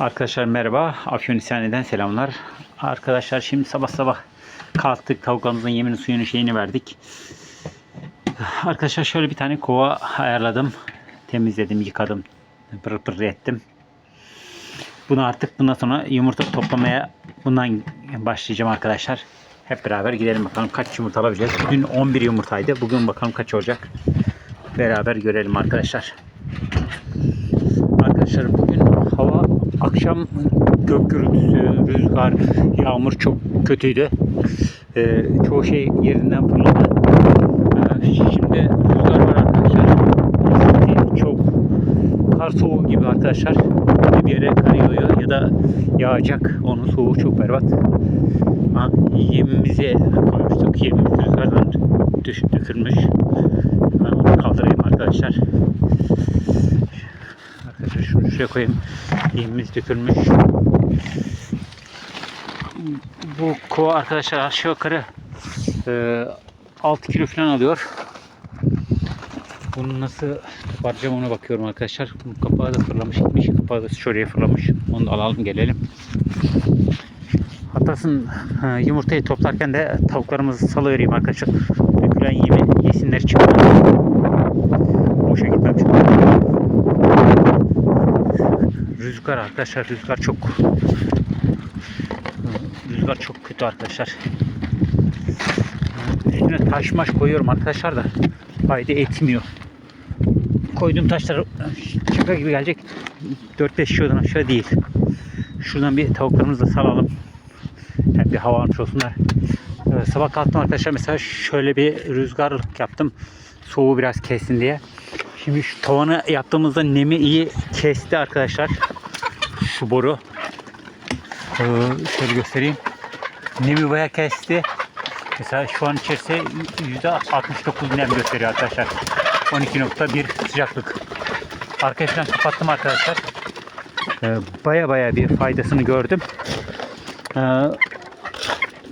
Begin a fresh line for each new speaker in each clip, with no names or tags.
Arkadaşlar merhaba. Afyonishane'den selamlar. Arkadaşlar şimdi sabah sabah kalktık. Tavuklarımızın yemini suyunu şeyini verdik. Arkadaşlar şöyle bir tane kova ayarladım. Temizledim, yıkadım. Pır pır ettim. Bunu artık bundan sonra yumurta toplamaya bundan başlayacağım arkadaşlar. Hep beraber gidelim bakalım kaç yumurta alabileceğiz. Dün 11 yumurtaydı. Bugün bakalım kaç olacak. Beraber görelim arkadaşlar. Arkadaşlar bugün akşam gök gürültüsü, rüzgar, yağmur çok kötüydü. Ee, çoğu şey yerinden fırladı. Ee, şimdi rüzgar var arkadaşlar. Çok kar soğuğu gibi arkadaşlar. Bir yere kar yağıyor ya da yağacak. Onun soğuğu çok berbat. Ha, yemimizi koymuştuk. Yemimiz rüzgardan düş, dökülmüş. Ben onu kaldırayım arkadaşlar. Şunu şuraya koyayım. Yemimiz dökülmüş. Bu kova arkadaşlar aşağı yukarı e, 6 kilo falan alıyor. Bunu nasıl toparlayacağım ona bakıyorum arkadaşlar. Bunun kapağı da fırlamış gitmiş. Kapağı da şuraya fırlamış. Onu da alalım gelelim. Hatasın e, yumurtayı toplarken de tavuklarımızı salıvereyim arkadaşlar. Dökülen yemi yesinler çıkıyor. Boşa gitmem çünkü. Rüzgar arkadaşlar rüzgar çok rüzgar çok kötü arkadaşlar. Üstüne taş maş koyuyorum arkadaşlar da fayda etmiyor. Koyduğum taşlar şaka gibi gelecek. 4-5 kilodan aşağı değil. Şuradan bir tavuklarımızı da salalım. Hem bir hava almış olsunlar. Sabah kalktım arkadaşlar mesela şöyle bir rüzgarlık yaptım. Soğuğu biraz kessin diye. Şimdi şu tavanı yaptığımızda nemi iyi kesti arkadaşlar. Şu boru. Ee, şöyle göstereyim. Nemi bayağı kesti. Mesela şu an içerisi %69 nem gösteriyor arkadaşlar. 12.1 sıcaklık. Falan kapattım arkadaşlar. Ee, baya baya bir faydasını gördüm. Ee,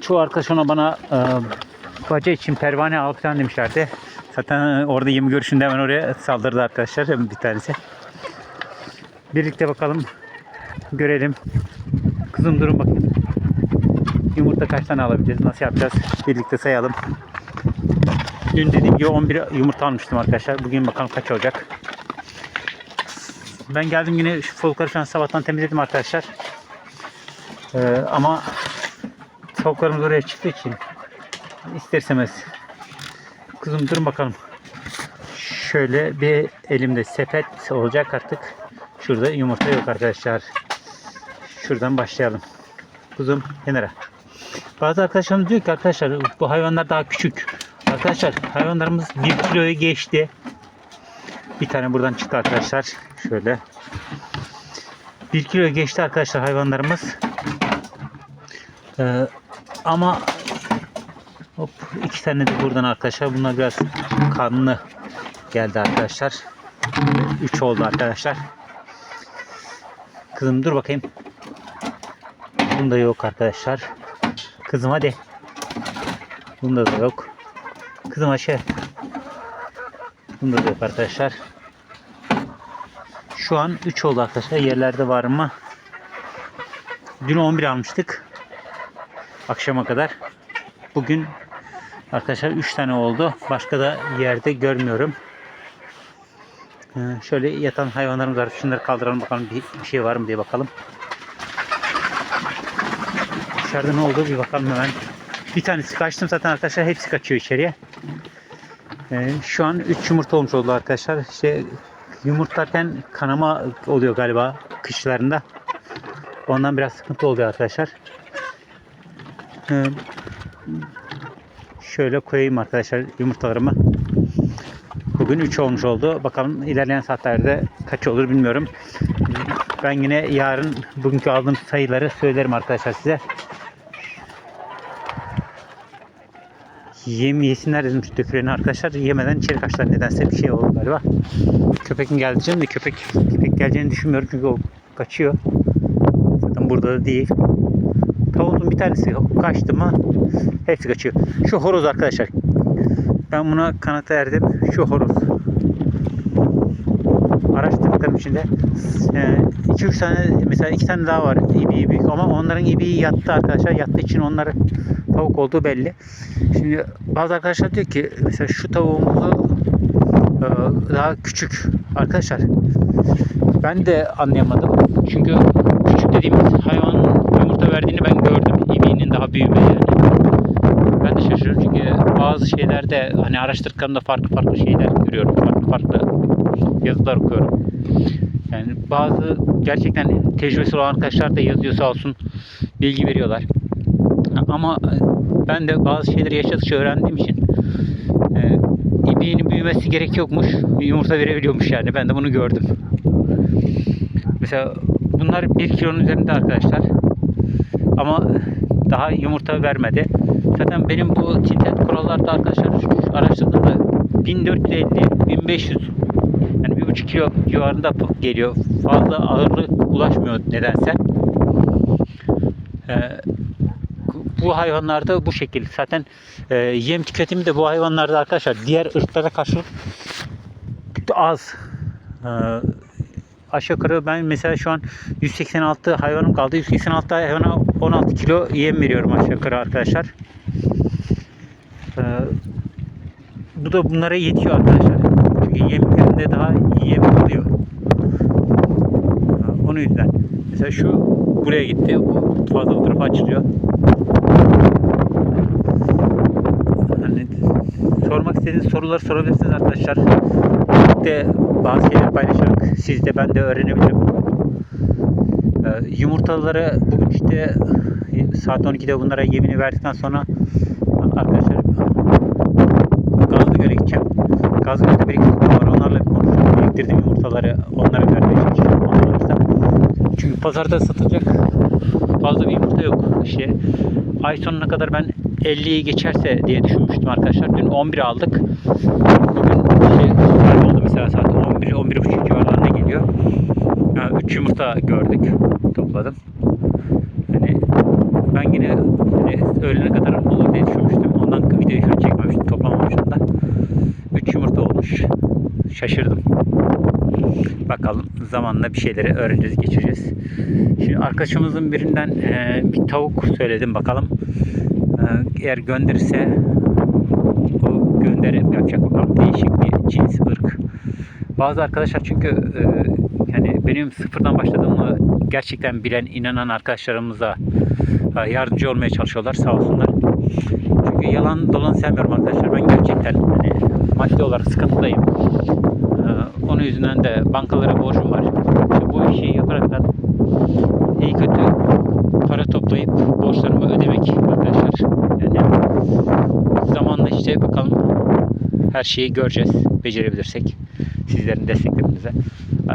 çoğu arkadaş ona bana e, baca için pervane al falan demişlerdi. Zaten orada yemi görüşünde hemen oraya saldırdı arkadaşlar bir tanesi. Birlikte bakalım. Görelim. Kızım durun bakayım. Yumurta kaç tane alabileceğiz? Nasıl yapacağız? Birlikte sayalım. Dün dediğim gibi 11 yumurta almıştım arkadaşlar. Bugün bakalım kaç olacak. Ben geldim yine şu tavukları şu an sabahtan temizledim arkadaşlar. Ee, ama tavuklarımız oraya çıktığı için istersemez. Kızım durun bakalım. Şöyle bir elimde sepet olacak artık. Şurada yumurta yok arkadaşlar. Şuradan başlayalım. Kuzum kenara. Bazı arkadaşlarımız diyor ki arkadaşlar bu hayvanlar daha küçük. Arkadaşlar hayvanlarımız 1 kiloyu geçti. Bir tane buradan çıktı arkadaşlar. Şöyle. 1 kiloyu geçti arkadaşlar hayvanlarımız. Ee, ama hop iki tane de buradan arkadaşlar. Bunlar biraz kanlı geldi arkadaşlar. 3 oldu arkadaşlar. Kızım dur bakayım. Bunda yok arkadaşlar. Kızım hadi. Bunda da yok. Kızım aşağı. Bunda da yok arkadaşlar. Şu an 3 oldu arkadaşlar. Yerlerde var mı? Dün 11 almıştık. Akşama kadar. Bugün arkadaşlar 3 tane oldu. Başka da yerde görmüyorum. Ee, şöyle yatan hayvanlarımız var. Şunları kaldıralım bakalım bir, şey var mı diye bakalım. Dışarıda ne oldu bir bakalım hemen. Bir tanesi kaçtım zaten arkadaşlar. Hepsi kaçıyor içeriye. Ee, şu an 3 yumurta olmuş oldu arkadaşlar. İşte yumurtlarken kanama oluyor galiba kışlarında. Ondan biraz sıkıntı oluyor arkadaşlar. Ee, şöyle koyayım arkadaşlar yumurtalarımı. Bugün 3 olmuş oldu. Bakalım ilerleyen saatlerde kaç olur bilmiyorum. Ben yine yarın bugünkü aldığım sayıları söylerim arkadaşlar size. Yem yesinler dedim şu döküleni arkadaşlar. Yemeden içeri kaçtılar nedense bir şey oldu galiba. Köpek mi geldi de köpek, köpek geleceğini düşünmüyorum çünkü o kaçıyor. Zaten burada da değil. Tavuğun bir tanesi kaçtı mı hepsi kaçıyor. Şu horoz arkadaşlar. Ben buna kanata erdim. Şu horoz. Araştırdım tavuklarım içinde 2-3 tane mesela 2 tane daha var ibiği büyük ama onların ibiği yattı arkadaşlar. Yattığı için onları tavuk olduğu belli. Şimdi bazı arkadaşlar diyor ki mesela şu tavuğumuzu e, daha küçük arkadaşlar. Ben de anlayamadım. Çünkü küçük dediğimiz hayvanın yumurta verdiğini ben gördüm. İbiğinin daha büyüme yani. Ben de şaşırıyorum çünkü bazı şeylerde hani araştırdıklarımda farklı farklı şeyler görüyorum. Farklı farklı yazılar okuyorum. Yani bazı gerçekten tecrübesi olan arkadaşlar da yazıyor sağ olsun bilgi veriyorlar. Ama e, ben de bazı şeyleri yaşadıkça öğrendiğim için e, ibiğinin büyümesi gerek yokmuş. Yumurta verebiliyormuş yani. Ben de bunu gördüm. Mesela bunlar 1 kilonun üzerinde arkadaşlar. Ama daha yumurta vermedi. Zaten benim bu tintet kurallarda arkadaşlar araştırdığımda 1450 1500 yani bir buçuk kilo civarında geliyor. Fazla ağırlık ulaşmıyor nedense. Ee, bu hayvanlarda bu şekil. Zaten e, yem tüketimi de bu hayvanlarda arkadaşlar diğer ırklara karşı az. Ee, aşağı yukarı ben mesela şu an 186 hayvanım kaldı. 186 hayvana 16 kilo yem veriyorum aşağı yukarı arkadaşlar. Ee, bu da bunlara yetiyor arkadaşlar. Çünkü yem yerinde daha yem oluyor. Ee, Onun yüzden. Mesela şu buraya gitti. Bu fazla bu tarafa açılıyor. Hani sormak istediğiniz soruları sorabilirsiniz arkadaşlar. Birlikte bazı şeyler paylaşarak siz de ben de öğrenebilirim. Ee, yumurtaları bugün işte saat 12'de bunlara yemini verdikten sonra arkadaşlar Gazlıgöl'e gideceğim. Gazlıgöl'de biriktirdim var. Onlarla bir konuşuyorum. Biriktirdiğim yumurtaları onlara vermeye çalışıyorum. Onlarla. Çünkü pazarda satılacak fazla bir yumurta yok. İşte ay sonuna kadar ben 50'yi geçerse diye düşünmüştüm arkadaşlar. Dün 11 aldık. Bugün şey, saat oldu mesela saat 11 11 buçuk civarlarında geliyor. 3 yumurta gördük. Topladım. Hani ben yine hani öğlene kadar olur diye düşünmüştüm. Ondan videoyu an çekmemiştim. Toplamamıştım da. 3 yumurta olmuş. Şaşırdım. Bakalım zamanla bir şeyleri öğreneceğiz, geçeceğiz. Şimdi arkadaşımızın birinden e, bir tavuk söyledim bakalım. E, eğer gönderirse o gönderim yapacak bakalım. Değişik bir cins, ırk. Bazı arkadaşlar çünkü e, yani benim sıfırdan başladığımı gerçekten bilen, inanan arkadaşlarımıza e, yardımcı olmaya çalışıyorlar sağ olsunlar. Çünkü yalan dolan sevmiyorum arkadaşlar. Ben gerçekten hani maddi olarak sıkıntıdayım. Ee, onun yüzünden de bankalara borcum var. İşte bu işi yaparak da iyi kötü para toplayıp borçlarımı ödemek arkadaşlar. Yani zamanla işte bakalım her şeyi göreceğiz. Becerebilirsek sizlerin desteklerinizle.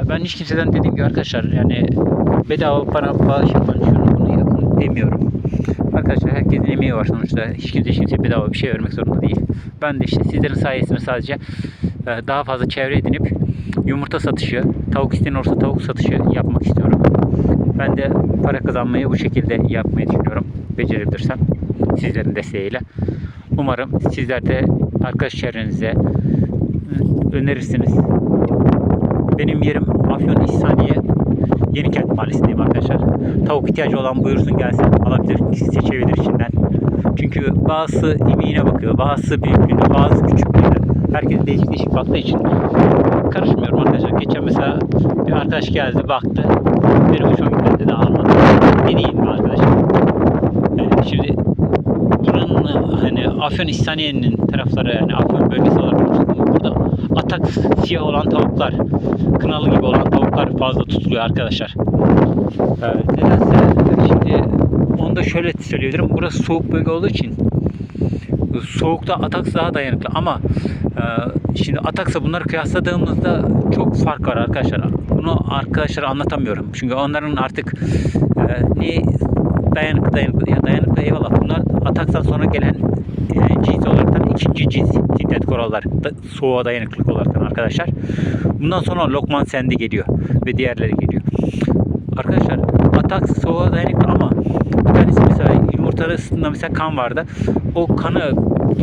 Ben hiç kimseden dediğim gibi arkadaşlar yani bedava para bağış yapın şunu bunu yapın demiyorum. Arkadaşlar herkesin emeği var sonuçta. Hiç kimse hiç kimseye bedava bir şey vermek zorunda değil. Ben de işte sizlerin sayesinde sadece e, daha fazla çevre edinip yumurta satışı, tavuk isteyen olursa tavuk satışı yapmak istiyorum. Ben de para kazanmayı bu şekilde yapmayı düşünüyorum. Becerebilirsem sizlerin desteğiyle. Umarım sizler de arkadaş çevrenize e, önerirsiniz. Benim yerim Afyon İhsaniye Yenikent Mahallesi'ndeyim arkadaşlar. Tavuk ihtiyacı olan buyursun gelsin alabilir, seçebilir içinden. Çünkü bazısı ibiğine bakıyor, bazısı büyüklüğüne, bazı küçüklüğüne. Herkes değişik değişik baktığı için karışmıyorum arkadaşlar. Geçen mesela bir arkadaş geldi baktı. Benim hoşuma gitmedi dedi almadım. Deneyeyim mi arkadaşlar? Yani şimdi buranın hani Afyon İhsaniye'nin tarafları yani Afyon bölgesi olarak burada atak siyah olan tavuklar, kınalı gibi olan tavuklar fazla tutuluyor arkadaşlar. Ee, nedense şimdi onu da şöyle söyleyebilirim. Burası soğuk bölge olduğu için soğukta Atax daha dayanıklı ama e, şimdi Atax'a bunları kıyasladığımızda çok fark var arkadaşlar. Bunu arkadaşlara anlatamıyorum. Çünkü onların artık e, ne dayanıklı dayanıklı ya dayanıklı eyvallah bunlar Atax'tan sonra gelen e, cins olaraktan ikinci cins sintetik korallar da, soğuğa dayanıklılık olaraktan arkadaşlar. Bundan sonra Lokman Sendi geliyor ve diğerleri geliyor. Arkadaşlar Atax soğuğa dayanıklı ama bir tanesi mesela yumurtasında mesela kan vardı. O kanı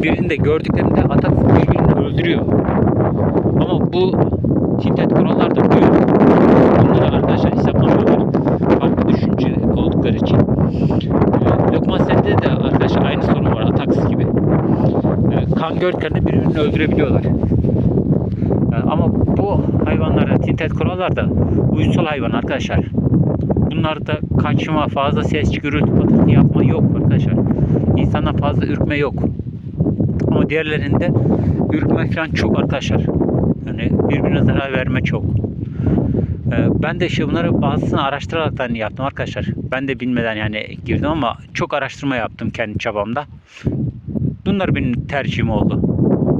birinde gördüklerinde Atax birbirini öldürüyor. Ama bu Tinted kurallar da koyuyor. Bunları arkadaşlar hesaplamıyorlar. Oldukları için. Ee, Lokman sende de arkadaşlar aynı sorun var. Ataksız gibi. Ee, kan görürken de birbirini öldürebiliyorlar. Ama bu hayvanlarda tinted kurallar da uysal hayvan arkadaşlar. Bunlarda kaçma, fazla ses, gürültü, patırtı yapma yok arkadaşlar. İnsandan fazla ürkme yok. Ama diğerlerinde ürkme falan çok arkadaşlar. Yani birbirine zarar verme çok. Ee, ben de işte bunları bazısını araştıraraktan yaptım arkadaşlar. Ben de bilmeden yani girdim ama çok araştırma yaptım kendi çabamda. Bunlar benim tercihim oldu.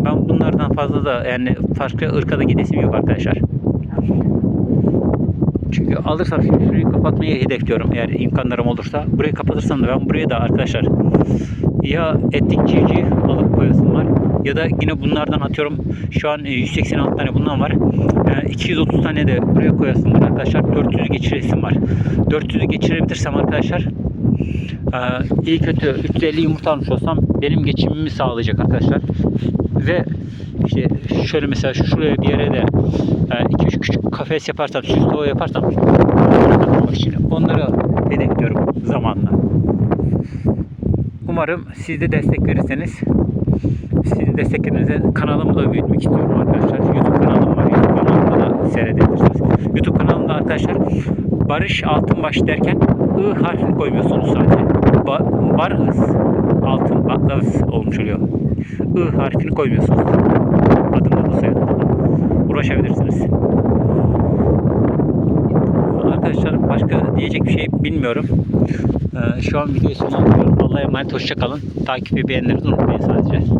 Ben bunlardan fazla da yani farklı ırka da gidesim yok arkadaşlar. Çünkü alırsam şurayı kapatmayı hedefliyorum eğer imkanlarım olursa. Burayı kapatırsam da ben buraya da arkadaşlar ya etlik civciv alıp koyasım var ya da yine bunlardan atıyorum şu an e, 186 tane bundan var. E, 230 tane de buraya koyasım var arkadaşlar. 400'ü geçiresim var. 400'ü geçirebilirsem arkadaşlar e, iyi kötü 350 yumurta almış olsam benim geçimimi sağlayacak arkadaşlar. Ve işte şöyle mesela şuraya bir yere de 2-3 küçük kafes yaparsam, süs yaparsam onları hedefliyorum zamanla. Umarım siz de destek verirseniz sizin desteklerinize kanalımı da büyütmek istiyorum arkadaşlar. YouTube kanalım var. YouTube kanalımda da seyredebilirsiniz. YouTube kanalımda arkadaşlar Barış Altınbaş derken I harfini koymuyorsunuz sadece. Ba Barız Altın Barız olmuş oluyor. I harfini koymuyorsunuz. Adımda da soyadımda da. Uğraşabilirsiniz. Arkadaşlar başka diyecek bir şey bilmiyorum. Ee, şu an videoyu sonlandırıyorum. Allah'a emanet hoşça kalın. Takip ve beğenilerinizi unutmayın sadece.